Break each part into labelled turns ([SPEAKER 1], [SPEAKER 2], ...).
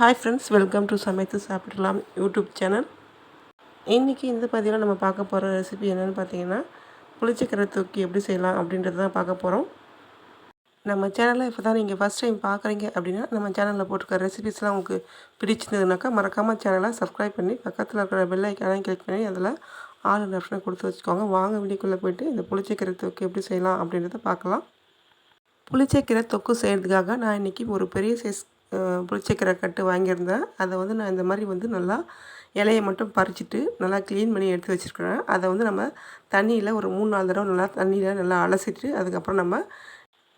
[SPEAKER 1] Hi friends welcome to சமைத்து சாப்பிடலாம் YouTube channel இன்றைக்கி இந்த பதிவில் நம்ம பார்க்க போகிற ரெசிபி என்னென்னு பார்த்தீங்கன்னா புளிச்சக்கரை தூக்கி எப்படி செய்யலாம் அப்படின்றது தான் பார்க்க போகிறோம் நம்ம சேனலில் இப்போ தான் நீங்கள் ஃபஸ்ட் டைம் பார்க்குறீங்க அப்படின்னா நம்ம சேனலில் போட்டிருக்க ரெசிபிஸ்லாம் உங்களுக்கு பிடிச்சிருந்ததுனாக்கா மறக்காமல் சேனலை சப்ஸ்கிரைப் பண்ணி பக்கத்தில் இருக்கிற பெல் ஐக்கானையும் கிளிக் பண்ணி அதில் ஆல் ஆப்ஷனை கொடுத்து வச்சுக்கோங்க. வாங்க வீடியோக்குள்ளே போயிட்டு இந்த புளிச்சக்கரை தொக்கு எப்படி செய்யலாம் அப்படின்றத பார்க்கலாம். புளிச்சக்கீரை தொக்கு செய்கிறதுக்காக நான் இன்றைக்கி ஒரு பெரிய சைஸ் புளிச்சக்கீரை கட்டு வாங்கியிருந்தேன் அதை வந்து நான் இந்த மாதிரி வந்து நல்லா இலையை மட்டும் பறிச்சுட்டு நல்லா க்ளீன் பண்ணி எடுத்து வச்சுருக்கிறேன். அதை வந்து நம்ம தண்ணியில் ஒரு மூணு நாலு தடவை நல்லா தண்ணியில் நல்லா அலசிட்டு அதுக்கப்புறம் நம்ம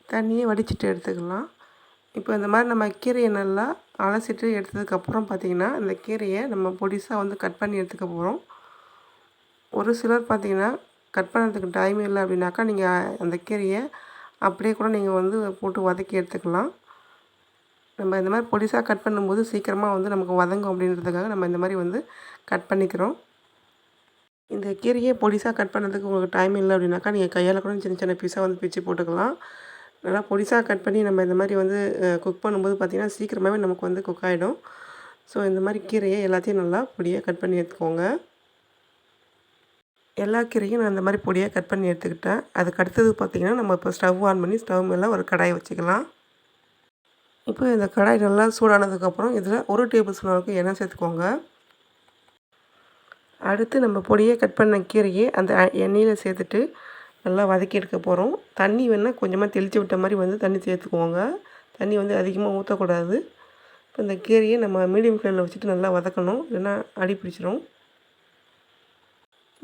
[SPEAKER 1] தண்ணியை வடிச்சிட்டு எடுத்துக்கலாம். இப்போ இந்த மாதிரி நம்ம கீரையை நல்லா அலசிட்டு எடுத்ததுக்கப்புறம் பார்த்திங்கன்னா இந்த கீரையை நம்ம பொடிசாக வந்து கட் பண்ணி எடுத்துக்க போகிறோம் ஒரு சிலர் பார்த்திங்கன்னா கட் பண்ணுறதுக்கு டைம் இல்லை அப்படின்னாக்கா நீங்கள் அந்த கீரையை அப்படியே கூட நீங்கள் வந்து போட்டு வதக்கி எடுத்துக்கலாம். நம்ம இந்த மாதிரி பொடிசாக கட் பண்ணும்போது சீக்கிரமாக வந்து நமக்கு வதங்கும் அப்படின்றதுக்காக நம்ம இந்த மாதிரி வந்து கட் பண்ணிக்கிறோம். இந்த கீரையை பொடிசாக கட் பண்ணுறதுக்கு உங்களுக்கு டைம் இல்லை அப்படின்னாக்கா நீங்கள் கையால் கூட சின்ன சின்ன பீஸாக வந்து பிச்சு போட்டுக்கலாம். நல்லா பொடிசாக கட் பண்ணி நம்ம இந்த மாதிரி வந்து குக் பண்ணும்போது பார்த்திங்கன்னா சீக்கிரமாகவே நமக்கு வந்து குக் ஆகிடும் ஸோ இந்த மாதிரி கீரையை எல்லாத்தையும் நல்லா பொடியாக கட் பண்ணி எடுத்துக்கோங்க. எல்லா கீரையும் நான் இந்த மாதிரி பொடியாக கட் பண்ணி எடுத்துக்கிட்டேன். அதுக்கு அடுத்தது பார்த்திங்கன்னா நம்ம இப்போ ஸ்டவ் ஆன் பண்ணி ஸ்டவ் மேலே ஒரு கடாயை வச்சுக்கலாம். இப்போ இந்த கடாய் நல்லா சூடானதுக்கப்புறம் இதில் ஒரு டேபிள் ஸ்பூன் அளவுக்கு எண்ணெய் சேர்த்துக்கோங்க. அடுத்து நம்ம பொடியை கட் பண்ண கீரையை அந்த எண்ணெயில் சேர்த்துட்டு நல்லா வதக்கி எடுக்க போகிறோம் தண்ணி வேணால் கொஞ்சமாக தெளித்து விட்ட மாதிரி வந்து தண்ணி சேர்த்துக்குவோங்க தண்ணி வந்து அதிகமாக ஊற்றக்கூடாது இப்போ இந்த கீரையை நம்ம மீடியம் ஃப்ளேமில் வச்சுட்டு நல்லா வதக்கணும். இல்லைன்னா அடி பிடிச்சிரும்.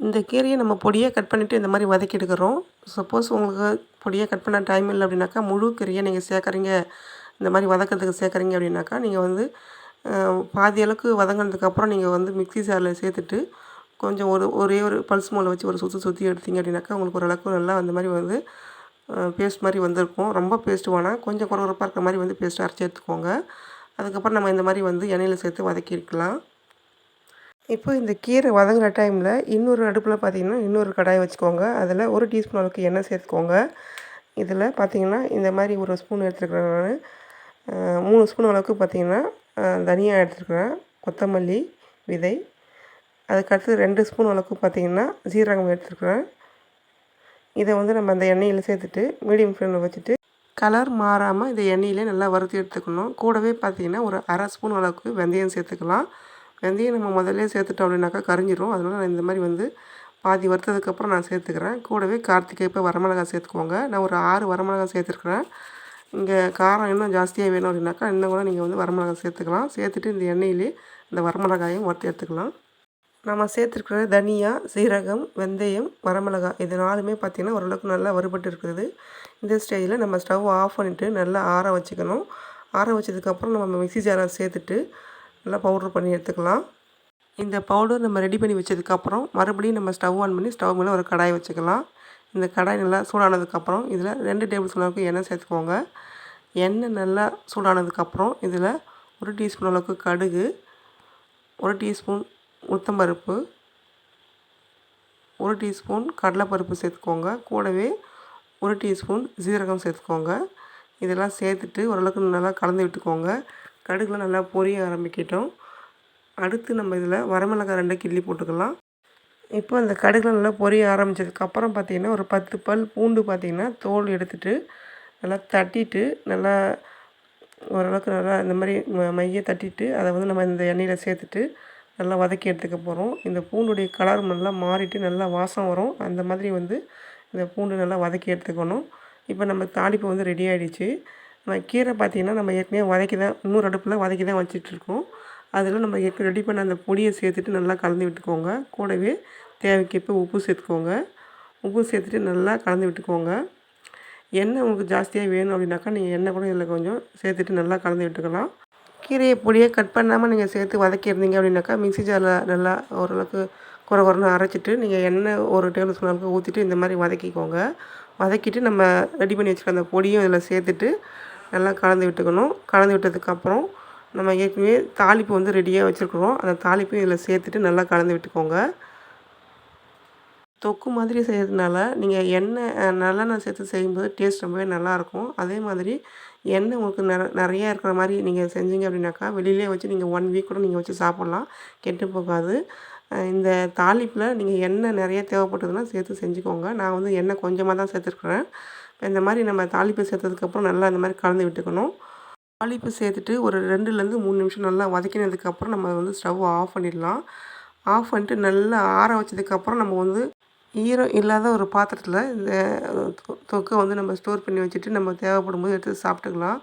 [SPEAKER 1] இந்த கீரையை நம்ம பொடியாக கட் பண்ணிவிட்டு இந்த மாதிரி வதக்கி எடுக்கிறோம். சப்போஸ் உங்களுக்கு பொடியாக கட் பண்ண டைம் இல்லை அப்படின்னாக்கா முழு கீரையை நீங்கள் சேர்க்குறீங்க. இந்த மாதிரி வதக்கிறதுக்கு சேர்க்குறீங்க அப்படின்னாக்கா நீங்கள் வந்து பாதி அளவுக்கு வதங்கினதுக்கப்புறம் நீங்கள் வந்து மிக்ஸி ஜாரில் சேர்த்துட்டு கொஞ்சம் ஒரு ஒரே ஒரு பல்ஸ் மோலை வச்சு ஒரு சுற்றி சுற்றி எடுத்தீங்க அப்படின்னாக்கா உங்களுக்கு ஓரளவுக்கு நல்லா அந்த மாதிரி வந்து பேஸ்ட் மாதிரி வந்திருக்கும். ரொம்ப பேஸ்ட்டு வேணால் கொஞ்சம் குறகுறப்பாக இருக்கிற மாதிரி வந்து பேஸ்ட் அரைச்சி எடுத்துக்கோங்க. அதுக்கப்புறம் நம்ம இந்த மாதிரி வந்து எண்ணெயில் சேர்த்து வதக்கியிருக்கலாம். இப்போ இந்த கீரை வதங்குற டைமில் இன்னொரு அடுப்பில் பார்த்திங்கன்னா இன்னொரு கடாயை வச்சுக்கோங்க. அதில் ஒரு டீஸ்பூன் அளவுக்கு எண்ணெய் சேர்த்துக்கோங்க. இதில் பார்த்திங்கன்னா இந்த மாதிரி ஒரு ஸ்பூன் எடுத்துருக்குறேன் நான். மூணு ஸ்பூன் அளவுக்கு பார்த்திங்கன்னா தனியாக எடுத்துருக்குறேன். கொத்தமல்லி விதை. அதுக்கடுத்து ரெண்டு ஸ்பூன் அளவுக்கு பார்த்திங்கன்னா சீரகம் எடுத்துருக்குறேன். இதை வந்து நம்ம அந்த எண்ணெயில் சேர்த்துட்டு மீடியம் ஃப்ளேமில் வச்சுட்டு கலர் மாறாமல் இந்த எண்ணெயிலே நல்லா வறுத்து எடுத்துக்கணும். கூடவே பார்த்திங்கன்னா ஒரு அரை ஸ்பூன் அளவுக்கு வெந்தயம் சேர்த்துக்கலாம். வெந்தயம் நம்ம முதல்ல சேர்த்துட்டோம் அப்படின்னாக்கா கரிஞ்சிரும். அதனால் நான் இந்த மாதிரி வந்து பாதி வறுத்ததுக்கப்புறம் நான் சேர்த்துக்கிறேன். கூடவே கார்த்திகை இப்போ வரமிளகாய் சேர்த்துக்கோங்க. நான் ஒரு ஆறு வரமிளகாய் சேர்த்துருக்குறேன். இங்கே காரம் இன்னும் ஜாஸ்தியாக வேணும் அப்படின்னாக்கா இன்னும் கூட நீங்கள் வந்து வரமிளகாய் சேர்த்துக்கலாம். சேர்த்துட்டு இந்த எண்ணெயிலே இந்த வரமிளகாயும் வறுத்து எடுத்துக்கலாம். நம்ம சேர்த்துருக்கிற தனியா சீரகம் வெந்தயம் வரமிளகாய் இது நாலுமே பார்த்திங்கன்னா ஓரளவுக்கு நல்லா வறுபட்டு இருக்குது. இந்த ஸ்டேஜில் நம்ம ஸ்டவ் ஆஃப் பண்ணிவிட்டு நல்லா ஆற வச்சுக்கணும். ஆற வச்சதுக்கப்புறம் நம்ம மிக்சி ஜாரை சேர்த்துட்டு நல்லா பவுட்ரு பண்ணி எடுத்துக்கலாம். இந்த பவுடர் நம்ம ரெடி பண்ணி வச்சதுக்கப்புறம் மறுபடியும் நம்ம ஸ்டவ் ஆன் பண்ணி ஸ்டவ் மேலே ஒரு கடாய் வச்சுக்கலாம். இந்த கடாய் நல்லா சூடானதுக்கப்புறம் இதில் ரெண்டு டேபிள் ஸ்பூன் அளவுக்கு எண்ணெய் சேர்த்துக்கோங்க. எண்ணெய் நல்லா சூடானதுக்கப்புறம் இதில் ஒரு டீஸ்பூன் அளவுக்கு கடுகு ஒரு டீஸ்பூன் உளுத்தம்பருப்பு ஒரு டீஸ்பூன் கடலைப்பருப்பு சேர்த்துக்கோங்க. கூடவே ஒரு டீஸ்பூன் ஜீரகம் சேர்த்துக்கோங்க. இதெல்லாம் சேர்த்துட்டு ஓரளவுக்கு நல்லா கலந்து விட்டுக்கோங்க. கடுகுலாம் நல்லா பொரிய ஆரம்பிக்கட்டும். அடுத்து நம்ம இதில் வரமிளகாய் ரெண்டு கிள்ளி போட்டுக்கலாம். இப்போ அந்த கடுகுலாம் நல்லா பொரிய ஆரம்பித்ததுக்கப்புறம் பார்த்திங்கன்னா ஒரு பத்து பல் பூண்டு பார்த்திங்கன்னா தோல் எடுத்துகிட்டு நல்லா தட்டிட்டு நல்லா ஓரளவுக்கு நல்லா இந்த மாதிரி மைய தட்டிட்டு அதை வந்து நம்ம இந்த எண்ணெயில் சேர்த்துட்டு நல்லா வதக்கி எடுத்துக்க போகிறோம் இந்த பூண்டுடைய கலர் நல்லா மாறிட்டு நல்லா வாசம் வரும். அந்த மாதிரி வந்து இந்த பூண்டு நல்லா வதக்கி எடுத்துக்கணும். இப்போ நம்ம தாளிப்பு வந்து ரெடி ஆகிடுச்சு நம்ம கீரை பார்த்திங்கன்னா நம்ம ஏற்கனவே வதக்கி தான் இன்னொரு அடுப்பில் வதக்கி தான் வச்சிட்ருக்கோம் அதில் நம்ம ஏற்கனவே ரெடி பண்ண அந்த பொடியை சேர்த்துட்டு நல்லா கலந்து விட்டுக்கோங்க. கூடவே தேவைக்கேற்ப உப்பு சேர்த்துக்கோங்க. உப்பு சேர்த்துட்டு நல்லா கலந்து விட்டுக்கோங்க. எண்ணெய் உங்களுக்கு ஜாஸ்தியாக வேணும் அப்படின்னாக்கா நீங்கள் எண்ணெய் கூட இதில் கொஞ்சம் சேர்த்துட்டு நல்லா கலந்து விட்டுக்கலாம். கீரையை பொடியை கட் பண்ணாமல் நீங்கள் சேர்த்து வதக்கியிருந்தீங்க அப்படின்னாக்கா மிக்சி ஜாரில் நல்லா ஓரளவுக்கு குறை குறைன்னு அரைச்சிட்டு நீங்கள் எண்ணெய் ஒரு டேபிள் ஸ்பூன் அளவுக்கு ஊற்றிட்டு இந்த மாதிரி வதக்கிக்கோங்க. வதக்கிட்டு நம்ம ரெடி பண்ணி வச்சுருக்க அந்த பொடியும் இதில் சேர்த்துட்டு நல்லா கலந்து விட்டுக்கணும். கலந்து விட்டதுக்கப்புறம் நம்ம ஏற்கனவே தாளிப்பு வந்து ரெடியாக வச்சுருக்குறோம். அந்த தாளிப்பையும் இதில் சேர்த்துட்டு நல்லா கலந்து விட்டுக்கோங்க. தொக்கு மாதிரி செய்கிறதுனால நீங்கள் எண்ணெய் நல்லெண்ணெய் சேர்த்து செய்யும்போது டேஸ்ட் ரொம்பவே நல்லாயிருக்கும் அதே மாதிரி எண்ணெய் உங்களுக்கு நிற நிறையா இருக்கிற மாதிரி நீங்கள் செஞ்சீங்க அப்படின்னாக்கா வெளியிலே வச்சு நீங்கள் ஒன் வீக் கூட நீங்கள் வச்சு சாப்பிட்லாம். கெட்டு போகாது. இந்த தாளிப்பில் நீங்கள் எண்ணெய் நிறைய தேவைப்பட்டதுன்னா சேர்த்து செஞ்சுக்கோங்க. நான் வந்து எண்ணெய் கொஞ்சமாக தான் சேர்த்துருக்குறேன். இந்த மாதிரி நம்ம தாளிப்பு சேர்த்ததுக்கப்புறம் நல்லா இந்த மாதிரி கலந்து விட்டுக்கணும். தாளிப்பு சேர்த்துட்டு ஒரு ரெண்டுலேருந்து மூணு நிமிஷம் நல்லா வதக்கினதுக்கப்புறம் நம்ம வந்து ஸ்டவ் ஆஃப் பண்ணிடலாம். ஆஃப் பண்ணிட்டு நல்லா ஆற வச்சதுக்கப்புறம் நம்ம வந்து ஈரம் இல்லாத ஒரு பாத்திரத்தில் இந்த தொக்கை வந்து நம்ம ஸ்டோர் பண்ணி வச்சுட்டு நம்ம தேவைப்படும் போது எடுத்து சாப்பிட்டுக்கலாம்.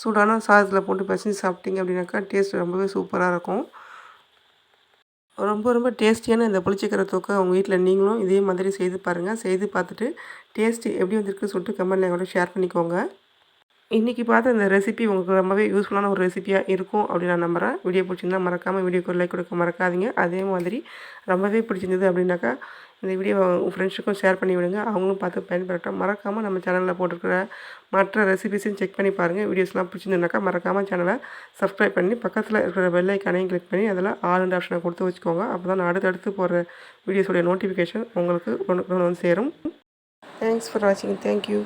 [SPEAKER 1] சூடான சாதத்தில் போட்டு பசஞ்சு சாப்பிட்டீங்க அப்படின்னாக்கா டேஸ்ட் ரொம்பவே சூப்பராக இருக்கும். ரொம்ப ரொம்ப டேஸ்டியான இந்த புளிச்சிக்கிற தொக்கை உங்கள் வீட்டில் நீங்களும் இதே மாதிரி செய்து பாருங்கள் செய்து பார்த்துட்டு டேஸ்ட்டு எப்படி வந்திருக்குன்னு சொல்லிட்டு கமெண்ட்டில் கூட ஷேர் பண்ணிக்கோங்க. இன்றைக்கி பார்த்த இந்த ரெசிபி உங்களுக்கு ரொம்பவே யூஸ்ஃபுல்லான ஒரு ரெசிபியாக இருக்கும் அப்படின்னு நான் நம்புகிறேன் வீடியோ பிடிச்சிருந்தா மறக்காமல் வீடியோக்கு லைக் கொடுக்க மறக்காதீங்க. அதே மாதிரி ரொம்பவே பிடிச்சிருந்தது அப்படின்னாக்கா இந்த வீடியோ உங்கள் ஃப்ரெண்ட்ஸுக்கும் ஷேர் பண்ணி விடுங்க. அவங்களும் பார்த்து பயன்படுத்தோம் மறக்காமல் நம்ம சேனலில் போட்டிருக்கிற மற்ற ரெசிபிஸையும் செக் பண்ணி பாருங்கள் வீடியோஸ்லாம் பிடிச்சிருந்துனாக்கா மறக்காமல் சேனலை சப்ஸ்கிரைப் பண்ணி பக்கத்தில் இருக்கிற பெல் ஐக்கானையும் கிளிக் பண்ணி அதில் ஆல் அண்ட் ஆப்ஷனை கொடுத்து வச்சுக்கோங்க. அப்போ தான் நான் அடுத்தடுத்து போகிற வீடியோஸோடைய நோட்டிஃபிகேஷன் உங்களுக்கு ஒன்று வந்து சேரும். தேங்க்ஸ் ஃபார் வாட்சிங் தேங்க்யூ